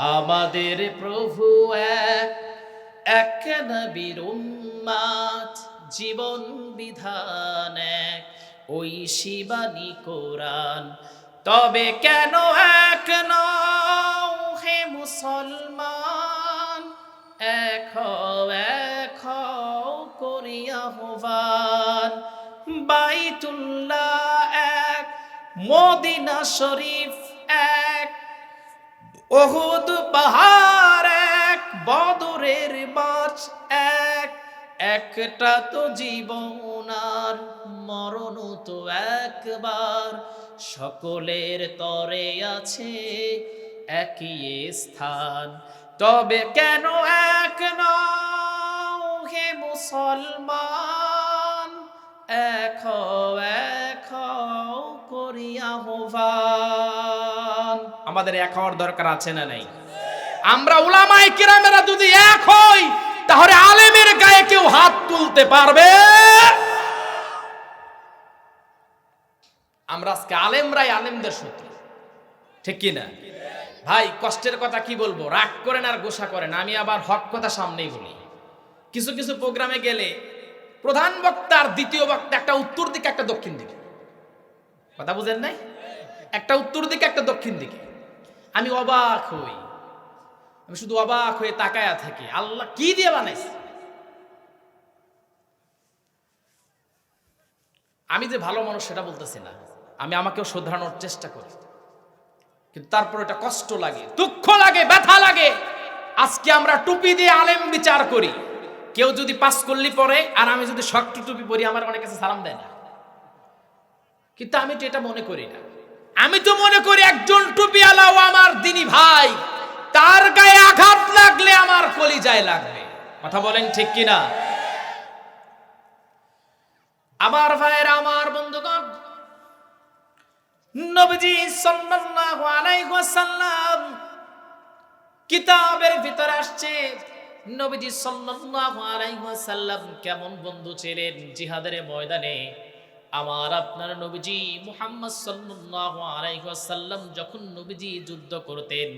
আমাদের প্রভু এক নবীর উম্মাত জীবন বিধান এক। ওই শিবানী কোরআন, তবে কেন এক নও হে মুসলমান? এক এক করিয়া হবান বাইতুল্লাহ এক, মদিনা শরীফ ওহুদ পাহাড় এক, বদরের মাছ এক। একটা তো জীবন আর মরণ তো একবার। সকলের তরে আছে একই স্থান। তবে কেন এক নও হে মুসলমান? এক এক করিয়া হবান আমাদের এক হওয়ার দরকার আছে না নাই? আমরা উলামাই কিরামেরা যদি এক হই, তাহলে আলেমের গায়ে কেউ হাত তুলতে পারবে? আমরা আজকে আলেমরাই আলেমদের শত্রু। ঠিক কি না? ভাই, কষ্টের কথা কি বলব? রাগ করেন আর গোসা করেন। আমি আবার হক কথা সামনেই বলি। কিছু কিছু প্রোগ্রামে গেলে প্রধান বক্তা আর দ্বিতীয় বক্তা একটা উত্তর দিকে, একটা দক্ষিণ দিকে। কথা বুঝেন নাই? একটা উত্তর দিকে, একটা দক্ষিণ দিকে। আমি অবাক হই। আমি শুধু অবাক হয়ে তাকায়া থাকি। আল্লাহ কি দিয়ে বানাইছে? আমি যে ভালো মানুষ সেটা বলতেছি না। আমি আমাকেও শোধরানোর চেষ্টা করি। কিন্তু তারপর এটা কষ্ট লাগে, দুঃখ লাগে, ব্যথা লাগে। আজকে আমরা টুপি দিয়ে আলেম বিচার করি। কেউ যদি পাস করলি পরে আর আমি যদি শক্ত টুপি পরি, আমার অনেক কাছে সালাম দেয় না। কিন্তু আমি তো এটা মনে করি না। আমি তো মনে করি একজন টুপি আলাও আমার দিনী ভাই। তার গায়ে আঘাত লাগলে আমার কলিজায় লাগবে। কথা বলেন ঠিক কিনা? আমার ভাইয়ের, আমার বন্ধুগণ, নবীজি সাল্লাল্লাহু আলাইহি ওয়াসাল্লাম কিতাবের ভিতর আসছে, নবীজি সাল্লাল্লাহু আলাইহি ওয়াসাল্লাম কেমন বন্ধু ছিলেন জিহাদের ময়দানে? আমার আপনার নবীজি মুহাম্মদ সাল্লাল্লাহু আলাইহি ওয়াসাল্লাম যখন নবীজি যুদ্ধ করতেন,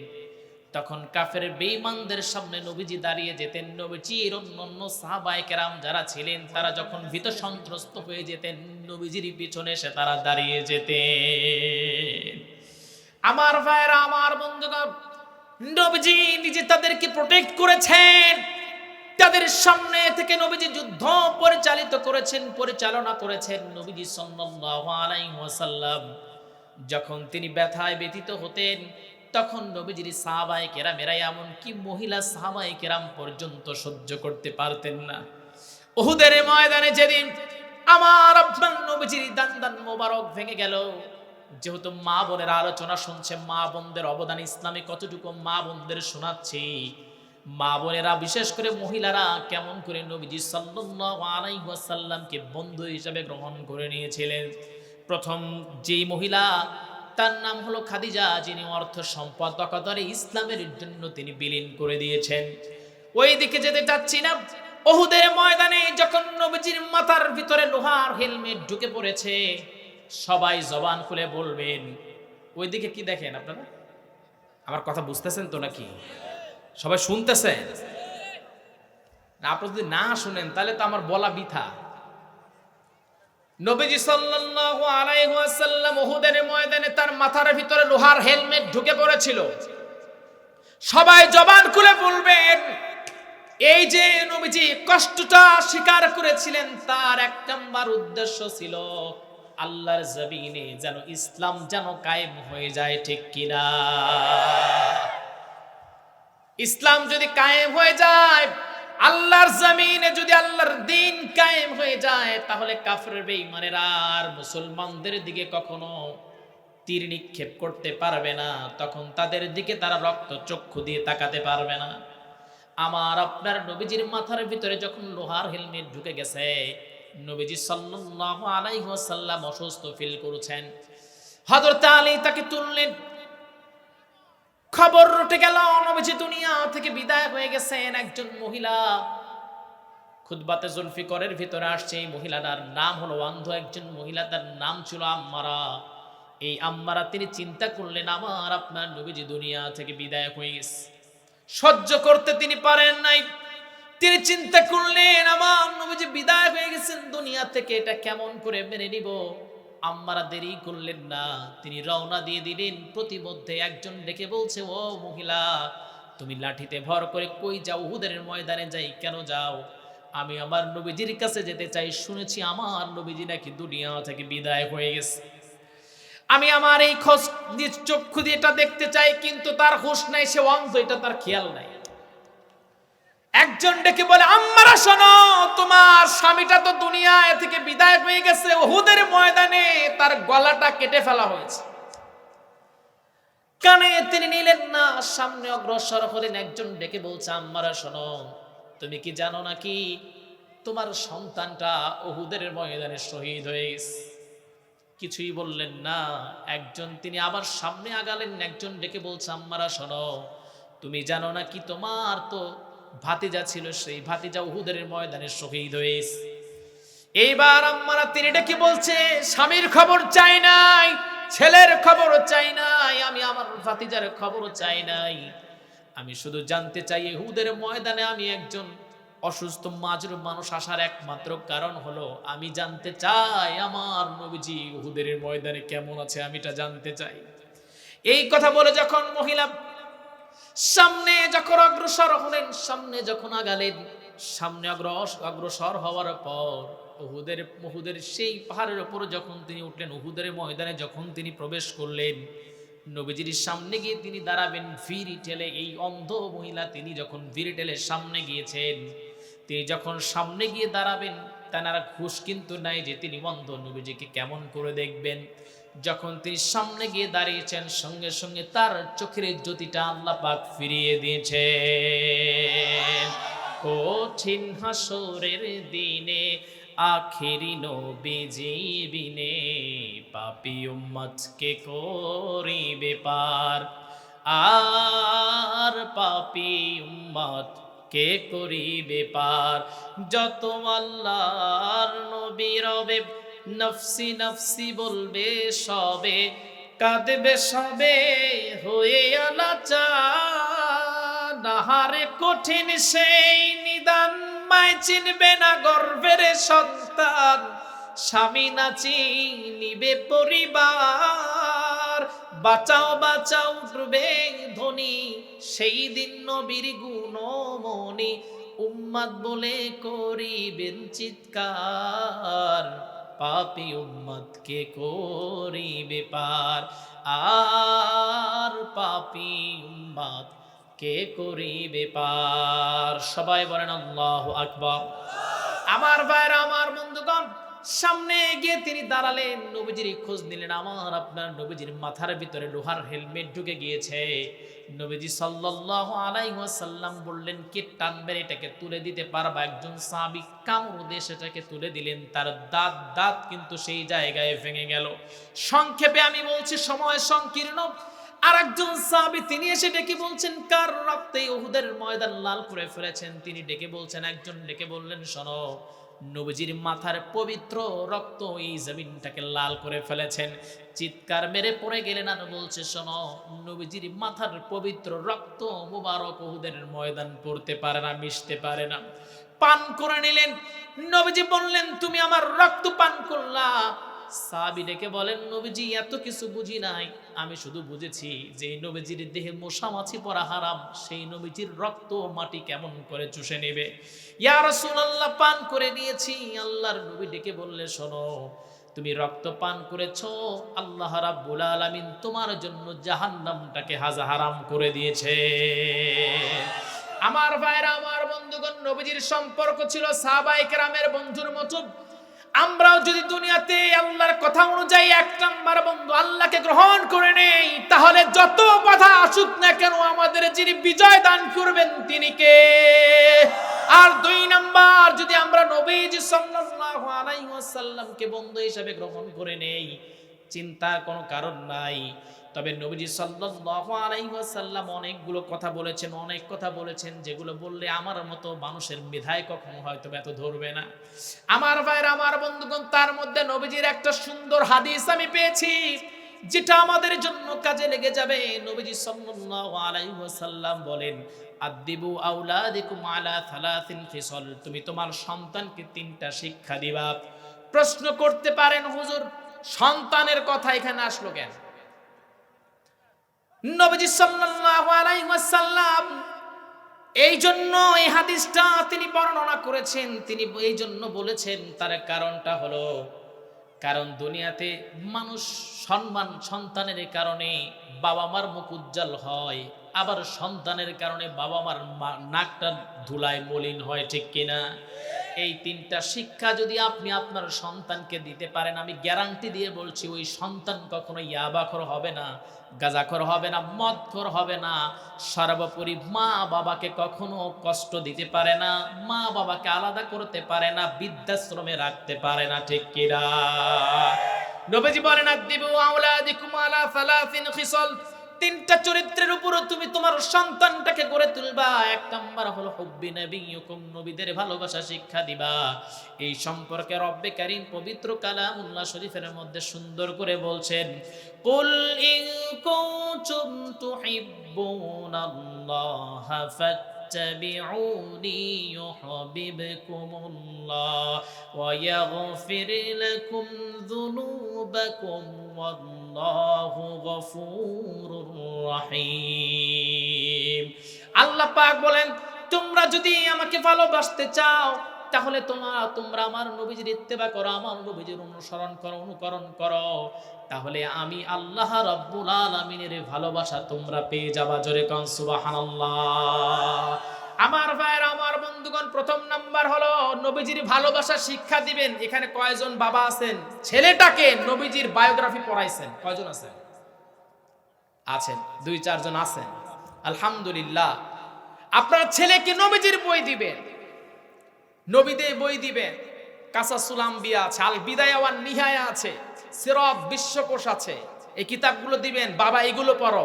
তখন কাফের বেঈমানদের সামনে নবীজি দাঁড়িয়ে যেতেন। নবীজির অন্যান্য সাহাবায়ে কেরাম যারা ছিলেন, তারা যখন ভীত সন্ত্রস্ত হয়ে যেতেন, নবীজির পিছনে এসে তারা দাঁড়িয়ে যেতেন। আমার ভাইয়েরা, আমার বন্ধুগণ, নবীজি নিজে তাদেরকে প্রোটেক্ট করেছেন। তাদের সামনে থেকে নবীজি যুদ্ধ পরিচালিত করেছেন, পরিচালনা করেছেন নবীজি সাল্লাল্লাহু যখন তিনি ব্যথায় ব্যথিত হতেন, তখন নবীজির সাহাবায়ে কেরামেরা এমন কি মহিলা সাহাবায়ে কেরাম পর্যন্ত সহ্য করতে পারতেন না। উহুদের ময়দানে যেদিন আমার নবীজির দান দান মোবারক ভেঙে গেল, যেহেতু মা বোনের আলোচনা শুনছে, মা বোনদের অবদান ইসলামে কতটুকু মা বোনদের শোনাচ্ছি মা বোনেরা, বিশেষ করে মহিলারা, কেমন করে নবীজি ওয়াসাল্লামকে বন্ধু হিসেবে গ্রহণ করে নিয়েছিলেন। প্রথম যেই মহিলা, তার নাম হলো খাদিজা, যিনি অর্থ সম্পদ অকাতরে ইসলামের জন্য তিনি বিলীন করে দিয়েছেন। ওই দিকে যেতে চাচ্ছি না, ওহুদের ময়দানে যখন নবীজির মাথার ভিতরে লোহার হেলমেট ঢুকে পড়েছে, সবাই জবান খুলে বলবেন, ওইদিকে কি দেখেন আপনারা? আমার কথা বুঝতেছেন তো নাকি? সবাই শুনতেছেন না আপনারা যদি না শুনেন, তাহলে তো আমার বলা বৃথা। নবীজি সাল্লাল্লাহু আলাইহি ওয়াসাল্লাম উহুদের ময়দানে তার মাথার ভিতরে লোহার হেলমেট ঢুকে পড়েছিল। সবাই জবান খুলে বলবেন, এই যে নবীজি কষ্টটা স্বীকার করেছিলেন, তার এক নম্বর উদ্দেশ্য ছিল আল্লাহর জমিনে যেন ইসলাম যেন কায়েম হয়ে যায় ঠিক কিনা। ইসলাম যদি কায়েম হয়ে যায়, আল্লাহর জমিনে যদি আল্লাহর দিন কায়েম হয়ে যায়, তাহলে কাফের বেঈমানের আর মুসলমানদের দিকে কখনো তীর নিক্ষেপ করতে পারবে না। তখন তাদের দিকে তারা রক্ত চক্ষু দিয়ে তাকাতে পারবে না। আমার আপনার নবীজির মাথার ভিতরে যখন লোহার হেলমেট ঢুকে গেছে, নবীজি সাল্লাল্লাহু আলাইহি ওয়াসাল্লাম অসুস্থ ফিল করছেন। হযরত আলী তাকে তুললেন খবর রটে গেল, নবীজি দুনিয়া থেকে বিদায় হয়ে গেছেন একজন মহিলা। খুতবাতে জুলফিকরের ভিতরে আসছে এই মহিলাটার নাম হলো অন্ধ একজন মহিলা, তার নাম ছিল আম্মারা। এই আম্মারা তিনি চিন্তা করলেন, আমার, আপনার নবীজি দুনিয়া থেকে বিদায় হয়ে গেছে। সহ্য করতে তিনি পারেন নাই। তিনি চিন্তা করলেন, আমার নবীজি বিদায় হয়ে গেছেন, দুনিয়া থেকে এটা কেমন করে মেনে নিব? আম্মারা দেরি করলেন না। তিনি রওনা দিয়ে দিলেন। প্রতিমধ্যে একজন ডেকে বলছে, ও মহিলা, তুমি লাঠিতে ভর করে কই যাও? উহুদের ময়দানে যাই, কেন যাও? আমি আমার নবীজির কাছে যেতে চাই। শুনেছি আমার নবীজি নাকি দুনিয়া থেকে বিদায় হয়ে গেছে। আমি আমার এই খোঁজ নিজ চক্ষু দিয়ে এটা দেখতে চাই, কিন্তু তার হুঁশ নাই, সে অন্ধ, এটা তার খেয়াল নাই। একজন ডেকে বলে, আম্মারা, শোনো, তোমার স্বামীটা তো দুনিয়া থেকে বিদায় হয়ে গেছে। ওহুদের ময়দানে তার গলাটা কেটে ফেলা হয়েছে। কানে তিনি নিলেন না, সামনে অগ্রসর হলেন একজন ডেকে বলছে, আম্মারা, শোনো, তুমি কি জানো নাকি তোমার সন্তানটা ওহুদের ময়দানে শহীদ হয়ে গেছে? কিছুই বললেন না। একজন তিনি আবার সামনে আগালেন, একজন ডেকে বলছে, আম্মারা, শোনো, তুমি জানো না কি তোমার তো ভাতিজা ছিল সেই ভাতিজা উহুদের ময়দানে শহীদ হয়েছে। এইবার আম্মারা তিনি ডেকে বলছে? স্বামীর খবর চাই নাই, ছেলের খবর চাই নাই, আমি আমার ভাতিজার খবর চাই নাই। আমি শুধু জানতে চাই ইহুদের ময়দানে আমি একজন অসুস্থ মাজরুম মানুষ আসার একমাত্র কারণ হলো, আমি জানতে চাই আমার নবীজি উহুদের ময়দানে কেমন আছে, আমি এটা জানতে চাই। এই কথা বলে যখন মহিলা সামনে যখন অগ্রসর হলেন, সামনে যখন আগালেন, সামনে অগ্রস অগ্রসর হওয়ার পর উহুদের উহুদের সেই পাহাড়ের ওপর যখন তিনি উঠলেন, উহুদের ময়দানে যখন তিনি প্রবেশ করলেন, নবীজির সামনে গিয়ে তিনি দাঁড়াবেন। ভিড়ি ঠেলে এই অন্ধ মহিলা তিনি যখন ভিড়ি ঠেলে সামনে গিয়েছেন, তিনি যখন সামনে গিয়ে দাঁড়াবেন, তেনারা ঘুষ কিন্তু নাই যে তিনি অন্ধ। নবীজিকে কেমন করে দেখবেন? যখন তিনি সামনে গিয়ে দাঁড়িয়েছেন, সঙ্গে সঙ্গে তার চোখের জ্যোতিটা আল্লাহ পাক ফিরিয়ে দিয়েছে কঠিন হাসরের দিনে, আখেরি নবীজি বিনে পাপি উম্মতকে করিবে পার। আর পাপি উম্মত কে করিবে পার। যত আল্লাহর নবী রবে নফসি নফসি বলবে সবে, কাঁদবে সবে, হয়ে আলাচা। নাহারে কঠিন সেই নিদান, মায় চিনবে না গর্ভের সন্তান। স্বামী না চিনিবে পরিবার। বাঁচাও বাঁচাও, উঠবে ধনী, সেই দিন নবীর গুণমণি। উম্মাদ বলে করিবেন চিৎকার। পাপি উম্মতকে করিবে পার। আর পাপি উম্মত কে করিবে পার। সবাই বলেন, আল্লাহ আকবার। আমার ভাইরা, আমার বন্ধুগণ, সামনে গিয়ে তিনি দাঁড়ালেন। নবীজির খোঁজ নিলেন। আমার আপনার নবীজির মাথার ভিতরে লোহার হেলমেট ঢুকে গিয়েছে। নবীজি সাল্লাল্লাহু আলাইহি ওয়াসাল্লাম বললেন, কে টানবে এটাকে তুলে দিতে পারবা? একজন সাহাবী কামড় দিয়ে সেটাকে তুলে দিলেন। তার দাঁত দাঁত কিন্তু সেই জায়গায় ভেঙে গেল। সংক্ষেপে আমি বলছি, সময় সংকীর্ণ। আর একজন সাহাবী তিনি এসে ডেকে বলছেন, কার রক্তে উহুদের ময়দান লাল করে ফেলেছেন? তিনি ডেকে বলছেন, একজন ডেকে বললেন, শোনো, নবীজির মাথার পবিত্র রক্ত এই জমিনটাকে লাল করে ফেলেছেন। চিৎকার মেরে পড়ে গেলেন আর বলছে, শোনো, নবীজির মাথার পবিত্র রক্ত মুবারক উহুদের ময়দান পড়তে পারে না, মিশতে পারে না। পান করে নিলেন। নবীজি বললেন, তুমি আমার রক্ত পান করলা। ডেকে বলেন, নবীজি, এত কিছু বুঝি নাই। আমি শুধু বুঝেছি যে নবীজির দেহে মশামাছি পরা হারাম। সেই নবীজির রক্ত মাটি কেমন করে চুষে নেবে? ইয়া পান করে নিয়েছি। আল্লাহর নবী ডেকে বললে, শোনো তুমি রক্ত পান করেছ, আল্লাহ রাব্বুল আলামিন তোমার জন্য জাহান্নামটাকে হাজা হারাম করে দিয়েছে। আমার ভাইরা, আমার বন্ধুগণ, নবীজির সম্পর্ক ছিল সাহাবায়ে কেরামের বন্ধুর মতো। আমরাও যদি দুনিয়াতে আল্লাহর কথা অনুযায়ী এক নাম্বার বন্ধু আল্লাহকে গ্রহণ করে নেই, তাহলে যত বাধা আসুক না কেন আমাদের যিনি বিজয় দান করবেন তিনি কে? আর দুই নাম্বার, যদি আমরা নবীজি সাল্লাল্লাহু আলাইহি ওয়াসাল্লামকে বন্ধু হিসেবে গ্রহণ করে নেই চিন্তার কোনো কারণ নাই। তবে নবীজি সাল্লাল্লাহু আলাইহি ওয়াসাল্লাম অনেকগুলো কথা বলেছেন, অনেক কথা বলেছেন, যেগুলো বললে আমার মতো মানুষের মেধায় কখনো হয়তো এত ধরবে না। আমার ভাইয়ের, আমার বন্ধুগণ, তার মধ্যে নবীজির একটা সুন্দর হাদিস আমি পেয়েছি। যেটা আমাদের জন্য কাজে লেগে যাবে, নবীজি সাল্লাল্লাহু আলাইহি ওয়াসাল্লাম বলেন আদিবু আউলাদিকুম আলা থালাথিন খিসল তুমি তোমার সন্তানকে তিনটা শিক্ষা দিবা। প্রশ্ন করতে পারেন, হুজুর, সন্তানের কথা এখানে আসলো কেন? নবীজি সাল্লাল্লাহু আলাইহি ওয়াসাল্লাম এই জন্য এই হাদিসটা তিনি বর্ণনা করেছেন। তিনি এই জন্য বলেছেন, তার কারণটা হলো কারণ দুনিয়াতে মানুষ সম্মান সন্তানের কারণে বাবা মার মুখ উজ্জ্বল হয়, আবার সন্তানের কারণে বাবা মার নাকটা ধুলায় মলিন হয়, ঠিক কিনা? এই তিনটা শিক্ষা যদি আপনি আপনার সন্তানকে দিতে পারেন, আমি গ্যারান্টি দিয়ে বলছি, ওই সন্তান কখনো ইয়াবাখর হবে না, গাজাখর হবে না, মদখর হবে না। সর্বোপরি মা বাবাকে কখনো কষ্ট দিতে পারে না, মা বাবাকে আলাদা করতে পারে না, বৃদ্ধাশ্রমে রাখতে পারে না, ঠিক কিনা? নবীজি বলেন আদিবু আওলাদিকুম আলা সালাসিন খিসাল। তিনটা চরিত্রের উপরও তুমি তোমার সন্তানটাকে গড়ে তুলবা। এক নাম্বার হলো হুব্বি নবিয়্যুকুম নবীদের ভালোবাসা, শিক্ষা দিবা। এই সম্পর্কে রব্বে কারীম পবিত্র কালামুল্লাহ শরীফের মধ্যে সুন্দর করে বলছেন, কুল ইন কুনতুম তুহিব্বুনাল্লাহা فاتبعوني يحببكم الله ويغفر لكم ذنوبكم والله غفور رحيم আল্লাহ পাক বলেন তোমরা যদি আমাকে ভালোবাসতে চাও তাহলে তোমরা তোমরা আমার নবীজির ইত্তেবা করো, আমার নবীজির অনুসরণ করো, অনুকরণ করো। তাহলে আমি আল্লাহ রব্বুল আলামিনের ভালোবাসা তোমরা পেয়ে যাবা জোরে কন, সুবহানাল্লাহ। আমার ভাইয়ের, আমার বন্ধুগণ, প্রথম নাম্বার হলো, নবীজির ভালোবাসা শিক্ষা দিবেন। এখানে কয়জন বাবা আছেন? ছেলেটাকে নবীজির বায়োগ্রাফি পড়াইছেন। কয়জন আছেন? আছেন। দুই চারজন আছেন। আলহামদুলিল্লাহ। আপনার ছেলেকে নবীজির বই দিবেন। নবীদে বই দিবেন কাসাসুলাম বিয়া আছে আল বিদায় ওয়ান নিহায়া আছে সিরব বিশ্বকোষ আছে। এই কিতাবগুলো দিবেন, বাবা এগুলো পড়ো।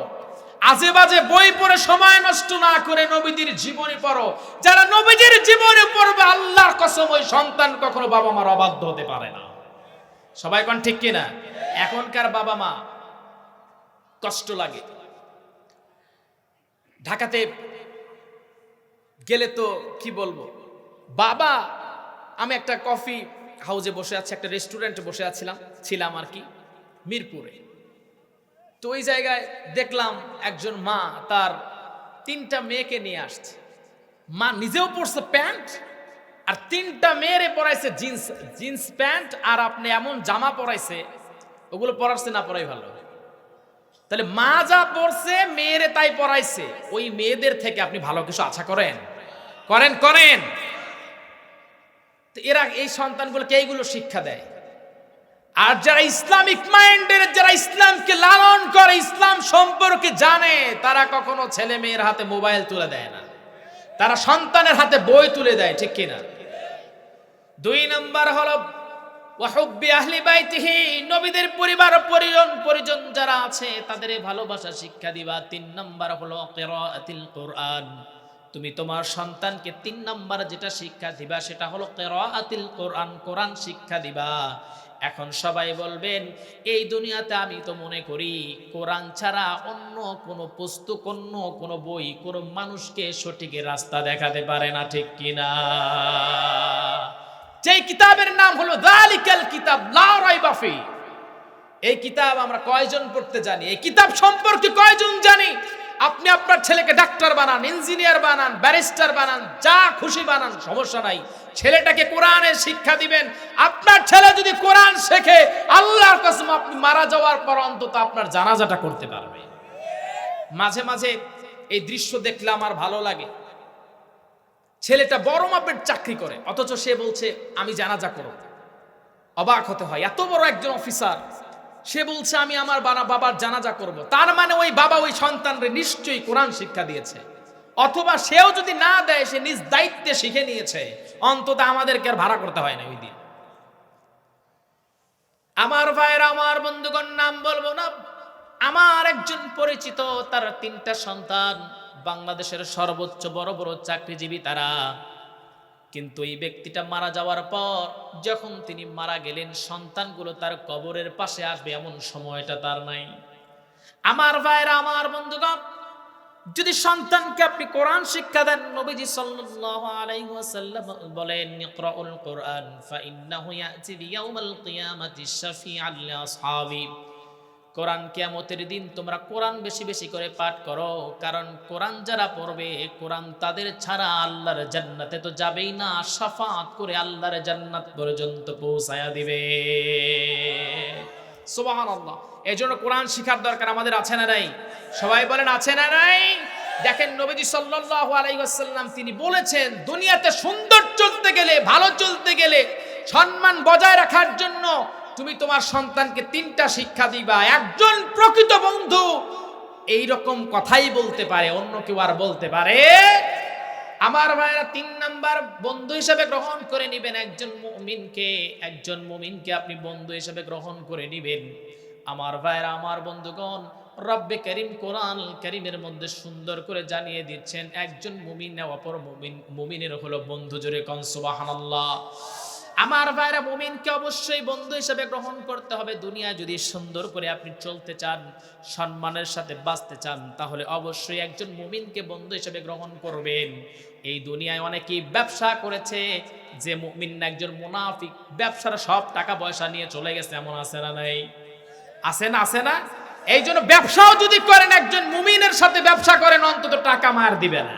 আজে বাজে বই পড়ে সময় নষ্ট না করে নবীদের জীবনী পড়ো। যারা নবীদের জীবনে পড়বে, আল্লাহর কসম ওই সন্তান কখনো বাবা মার অবাধ্য হতে পারে না। সবাই কোন ঠিক কিনা? এখনকার বাবা মা কষ্ট লাগে। ঢাকাতে গেলে তো কি বলব? বাবা, আমি একটা কফি হাউজে বসে আছি, একটা রেস্টুরেন্টে বসে আছিলাম, ছিলাম আর কি, মিরপুরে। তো ওই জায়গায় দেখলাম একজন মা তার তিনটা মেয়েকে নিয়ে আসছে। মা নিজেও পরছে প্যান্ট আর তিনটা মেয়েরে পরাইছে জিন্স জিন্স প্যান্ট আর আপনি এমন জামা পরাইছে, ওগুলো পরাচ্ছে না পরাই ভালো তাহলে মা যা পড়ছে মেয়েরে তাই পড়াইছে ওই মেয়েদের থেকে আপনি ভালো কিছু আশা করেন? করেন করেন। তো এরা, এই সন্তানগুলোকে এইগুলো শিক্ষা দেয়। আর যারা ইসলামিক মাইন্ডের, যারা ইসলামকে লালন করে, ইসলাম সম্পর্কে জানে, তারা কখনো ছেলে মেয়ের হাতে মোবাইল তুলে দেয় না। তারা সন্তানের হাতে বই তুলে দেয়, ঠিক কিনা? দুই নম্বর হলো, ওয়াহুব্বি আহলি বাইতিহি, নবীদের পরিবার, পরিজন পরিজন যারা আছে, তাদের ভালোবাসা শিক্ষা দিবা। তিন নম্বর হলো, কিরাআতিল কোরআন। তুমি তোমার সন্তানকে তিন নম্বর যেটা শিক্ষা দিবা, সেটা হলো কিরাআতিল কোরআন কোরআন শিক্ষা দিবা। এখন সবাই বলবেন, এই দুনিয়াতে আমি তো মনে করি কোরআন ছাড়া অন্য কোনো পুস্তক, অন্য কোনো বই কোনো মানুষকে সঠিক রাস্তা দেখাতে পারে না, ঠিক কিনা যে কিতাবের নাম হলো দালিকাল কিতাব, লা রাইবা ফি। এই কিতাব আমরা কয়জন পড়তে জানি? এই কিতাব সম্পর্কে কয়জন জানি? আপনি আপনার ছেলেকে ডাক্তার বানান, ইঞ্জিনিয়ার বানান, ব্যারিস্টার বানান, যা খুশি বানান, সমস্যা নাই। ছেলেটাকে কোরআনের শিক্ষা দিবেন। আপনার ছেলে যদি কোরআন শেখে, আল্লাহর কসম আপনি মারা যাওয়ার পর অন্তত আপনার জানাজাটা করতে পারবে। মাঝে মাঝে এই দৃশ্য দেখলে আমার ভালো লাগে। ছেলেটা বড় মাপের চাকরি করে, অথচ সে বলছে, আমি জানাজা করব। অবাক হতে হয়, এত বড় একজন অফিসার। সে বলছে, আমি আমার বাবার জানাজা করব। তার মানে ওই বাবা ওই সন্তানরে নিশ্চয়ই কোরআন শিক্ষা দিয়েছে। অথবা সেও যদি না দেয়, সে নিজ দায়িত্বে শিখে নিয়েছে। অন্তত আমাদেরকে আর ভাড়া করতে হয় না ওই দিন। আমার ভাইয়ের, আমার বন্ধুগণ, নাম বলব না। আমার একজন পরিচিত, তার তিনটা সন্তান। বাংলাদেশের সর্বোচ্চ বড় বড় চাকরিজীবী তারা। কিন্তু এই ব্যক্তিটা মারা যাওয়ার পর যখন তিনি মারা গেলেন, সন্তানগুলো তার কবরের পাশে আসবে এমন সময়টা তার নাই। আমার ভাইরা, আমার বন্ধুগণ, যদি সন্তানকে আপনি কোরআন শিক্ষা দেন, নবীজি সাল্লাল্লাহু আলাইহি ওয়াসাল্লাম বলেন, ইকরাউল কোরআন, ফাইন্নাহু ইয়াতি লিআসহাবি কোরআন কিয়ামতের দিন তোমরা কোরআন বেশি বেশি করে পাঠ করো, কারণ কোরআন যারা পড়বে, কোরআন তাদের ছাড়া আল্লাহর জান্নাতে তো যাবেই না শাফাত করে আল্লাহর জান্নাত পর্যন্ত পৌঁছায়া দিবে। সুবহানাল্লাহ। এই জন্য কোরআন শিখার দরকার আমাদের আছে না নাই? সবাই বলেন, আছে না নাই? দেখেন নবীজি সাল্লাল্লাহু আলাইহি ওয়াসাল্লাম তিনি বলেছেন, দুনিয়াতে সুন্দর চলতে গেলে, ভালো চলতে গেলে সম্মান বজায় রাখার জন্য তুমি তোমার সন্তানকে তিনটা শিক্ষা দিবা, একজন প্রকৃত বন্ধু। এই রকম কথাই বলতে পারে, অন্য কেউ আর বলতে পারে। আমার ভাইরা তিন নাম্বার বন্ধু হিসেবে গ্রহণ করে নিবেন একজন মুমিনকে একজন মুমিনকে আপনি বন্ধু হিসেবে গ্রহণ করে নিবেন। আমার ভাইরা আমার বন্ধুগণ, রব্বে করিম কোরআন করিমের মধ্যে সুন্দর করে জানিয়ে দিচ্ছেন, একজন মুমিন অপর মুমিন, মুমিনের হলো বন্ধু। জোরে কন, সুবহানাল্লাহ। আমার ভাইরা মুমিনকে অবশ্যই বন্ধু হিসেবে গ্রহণ করতে হবে। দুনিয়ায় যদি সুন্দর করে আপনি চলতে চান, সম্মানের সাথে বাঁচতে চান, তাহলে অবশ্যই একজন মুমিনকে বন্ধু হিসেবে গ্রহণ করবেন। এই দুনিয়ায় অনেকেই ব্যবসা করেছে, যে মুমিন না একজন মুনাফিক। ব্যবসার সব টাকা পয়সা নিয়ে চলে গেছে, এমন আছে না নাই? আছে না আছে না? এই জন্য ব্যবসাও যদি করেন, একজন মুমিনের সাথে ব্যবসা করেন, অন্তত টাকা মার দিবে না।